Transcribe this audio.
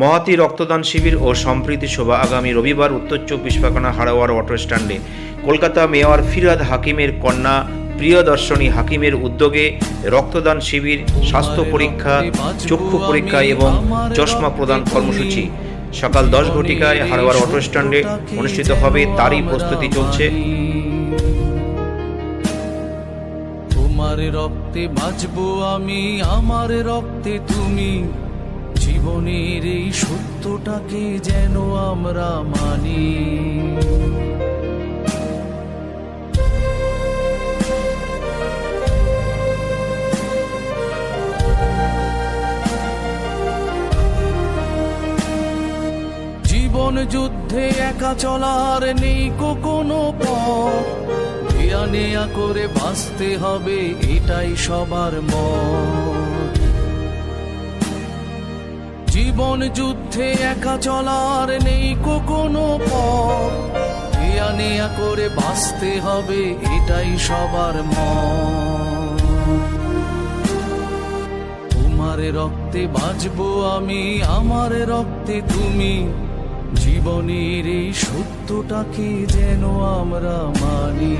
মহাতি রক্তদান শিবির ও সম্প্রীতি শোভা আগামী রবিবার উত্তর চব্বিশ পরগনা হাড়োয়ার অটো স্ট্যান্ডে। কলকাতা মেয়র ফিরাদ হাকিমের কন্যা প্রিয়দর্শনী হাকিমের উদ্যোগে রক্তদান শিবির, স্বাস্থ্য পরীক্ষা, চক্ষু পরীক্ষা এবং চশমা প্রদান কর্মসূচি। সকাল দশ ঘটিকায় হাড়োয়ার অটো স্ট্যান্ডে অনুষ্ঠিত হবে তারই প্রস্তুতি চলছে। তোমার রক্তে বাঁচবো আমি, আমার রক্তে তুমি। জীবনের এই সত্যটাকে যেন আমরা মানি। জীবন যুদ্ধে একা চলার নেই কোনো পথ। নেয়া করে বাঁচতে হবে এটাই সবার মত জীবন যুদ্ধে একা চলার নেই কোনো পথ। দেয়া নেয়া করে বাঁচতে হবে, এটাই সবার মত তোমার রক্তে বাঁচবো আমি, আমার রক্তে তুমি। জীবনের এই সত্যটাকে যেন আমরা মানি।